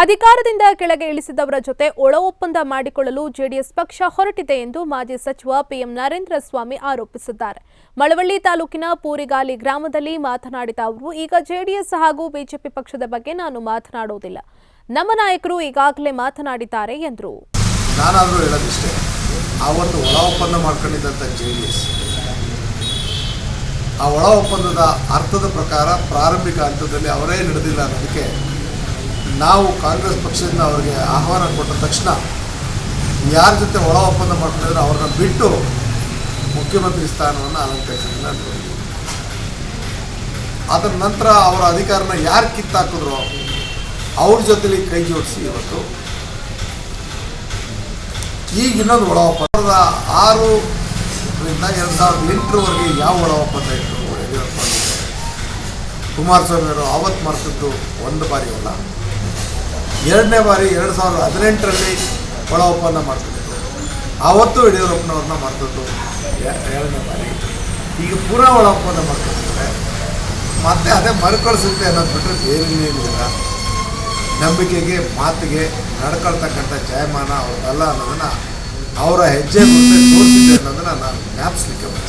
ಅಧಿಕಾರದಿಂದ ಕೆಳಗೆ ಇಳಿಸಿದವರ ಜೊತೆ ಒಳ ಒಪ್ಪಂದ ಮಾಡಿಕೊಳ್ಳಲು ಜೆಡಿಎಸ್ ಪಕ್ಷ ಹೊರಟಿದೆ ಎಂದು ಮಾಜಿ ಸಚಿವ ಪಿಎಂ ನರೇಂದ್ರ ಸ್ವಾಮಿ ಆರೋಪಿಸಿದ್ದಾರೆ. ಮಳವಳ್ಳಿ ತಾಲೂಕಿನ ಪೂರಿಗಾಲಿ ಗ್ರಾಮದಲ್ಲಿ ಮಾತನಾಡಿದ ಅವರು, ಈಗ ಜೆಡಿಎಸ್ ಹಾಗೂ ಬಿಜೆಪಿ ಪಕ್ಷದ ಬಗ್ಗೆ ನಾನು ಮಾತನಾಡುವುದಿಲ್ಲ. ನಮ್ಮ ನಾಯಕರು ಈಗಾಗಲೇ ಮಾತನಾಡಿದ್ದಾರೆ ಎಂದರು. ಆ ಒಳ ಒಪ್ಪಂದದ ಅರ್ಥದ ಪ್ರಕಾರ ಪ್ರಾರಂಭಿಕ ಹಂತದಲ್ಲಿ ಅವರೇ ನಡೆದಿಲ್ಲ ಅನ್ನೋದಕ್ಕೆ ನಾವು ಕಾಂಗ್ರೆಸ್ ಪಕ್ಷದಿಂದ ಅವರಿಗೆ ಆಹ್ವಾನ ಕೊಟ್ಟ ತಕ್ಷಣ ಯಾರ ಜೊತೆ ಒಳ ಒಪ್ಪಂದ ಮಾಡ್ಕೊಂಡಿದ್ರೆ ಅವ್ರನ್ನ ಬಿಟ್ಟು ಮುಖ್ಯಮಂತ್ರಿ ಸ್ಥಾನವನ್ನು ಅಲಂಕರಿಸಿದ್ದೀನಿ ನೋಡಿದ್ವಿ ಅದರ ನಂತರ ಅವರ ಅಧಿಕಾರನ ಯಾರು ಕಿತ್ತಾಕಿದ್ರು ಅವ್ರ ಜೊತೆಲಿ ಕೈ ಜೋಡಿಸಿ ಇವತ್ತು ಈಗ ಇನ್ನೊಂದು ಒಳ ಒಪ್ಪಂದ. ಆರರಿಂದ ಎರಡು ಸಾವಿರದ ಎಂಟರವರೆಗೆ ಯಾವ ಒಳ ಒಪ್ಪಂದ ಇತ್ತು? ಯಡಿಯೂರಪ್ಪ ಅವ್ರಿಗೆ? ಕುಮಾರಸ್ವಾಮಿ ಅವರು ಆವತ್ತು ಮರೆತದ್ದು ಒಂದು ಬಾರಿ ಅಲ್ಲ ಎರಡನೇ ಬಾರಿ ಎರಡು ಸಾವಿರದ ಹದಿನೆಂಟರಲ್ಲಿ ಒಳ ಒಪ್ಪಂದ ಮಾಡ್ತಿದ್ದರು ಆವತ್ತು ಯಡಿಯೂರಪ್ಪನವ್ರನ್ನ ಮಾಡ್ತಿದ್ದು ಎರಡನೇ ಬಾರಿ. ಈಗ ಪೂರಾ ಒಳ ಒಪ್ಪಂದ ಮಾಡ್ತಿದ್ದಾರೆ. ಮತ್ತೆ ಅದೇ ಮರುಕಳಿಸುತ್ತೆ ಅನ್ನೋದು ಬಿಟ್ಟರೆ ಇಲ್ಲ ನಂಬಿಕೆಗೆ, ಮಾತಿಗೆ ನಡ್ಕೊಳ್ತಕ್ಕಂಥ ಜಯಮಾನ ಅವ್ರದ್ದಲ್ಲ ಅನ್ನೋದನ್ನು ಅವರ ಹೆಜ್ಜೆ ಮುಂದೆ ತೋರಿಸಿದೆ ಅನ್ನೋದನ್ನು ನಾನು ಜ್ಞಾಪಿಸ್ಲಿಕ್ಕೆ ಬಯಸ್ತೇನೆ.